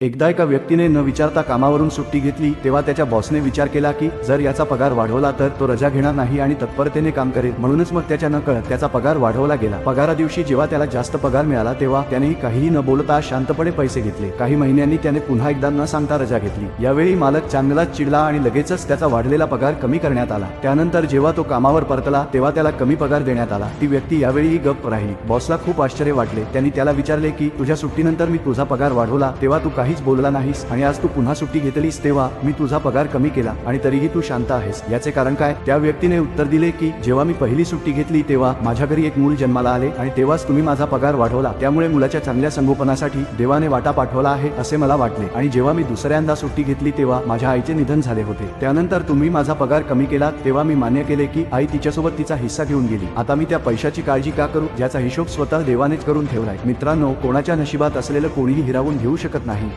एकदा एका व्यक्तीने न विचारता कामावरून सुट्टी घेतली तेव्हा त्याच्या बॉसने विचार केला की जर याचा पगार वाढवला तर तो रजा घेणार नाही आणि तत्परतेने काम करेल. म्हणूनच मग त्याच्या न कळत त्याचा पगार वाढवला गेला. पगारा दिवशी जेव्हा त्याला जास्त पगार मिळाला तेव्हा त्यानेही काहीही न बोलता शांतपणे पैसे घेतले. काही महिन्यांनी त्याने पुन्हा एकदा न सांगता रजा घेतली. यावेळी मालक चांगलाच चिडला आणि लगेचच त्याचा वाढलेला पगार कमी करण्यात आला. त्यानंतर जेव्हा तो कामावर परतला तेव्हा त्याला कमी पगार देण्यात आला. ती व्यक्ती यावेळीही गप्प राहिली. बॉसला खूप आश्चर्य वाटले. त्यांनी त्याला विचारले की तुझ्या सुट्टीनंतर मी तुझा पगार वाढवला तेव्हा तू काहीच बोलला नाहीस आणि आज तू पुन्हा सुट्टी घेतलीस तेव्हा मी तुझा पगार कमी केला आणि तरीही तू शांत आहेस. याचे कारण काय? त्या व्यक्तीने उत्तर दिले की जेव्हा मी पहिली सुट्टी घेतली तेव्हा माझ्या घरी एक मूल जन्माला आले आणि तेव्हाच तुम्ही माझा पगार वाढवला. त्यामुळे मुलाच्या चांगल्या संगोपनासाठी देवाने वाटा पाठवला आहे असे मला वाटले. आणि जेव्हा मी दुसऱ्यांदा सुट्टी घेतली तेव्हा माझ्या आईचे निधन झाले होते. त्यानंतर तुम्ही माझा पगार कमी केला तेव्हा मी मान्य केले की आई तिच्यासोबत तिचा हिस्सा घेऊन गेली. आता मी त्या पैशाची काळजी का करू? ज्याचा हिशोब स्वतः देवानेच करून ठेवलाय. मित्रांनो कोणाच्या नशिबात असलेलं कोणीही हिरावून घेऊ शकत नाही.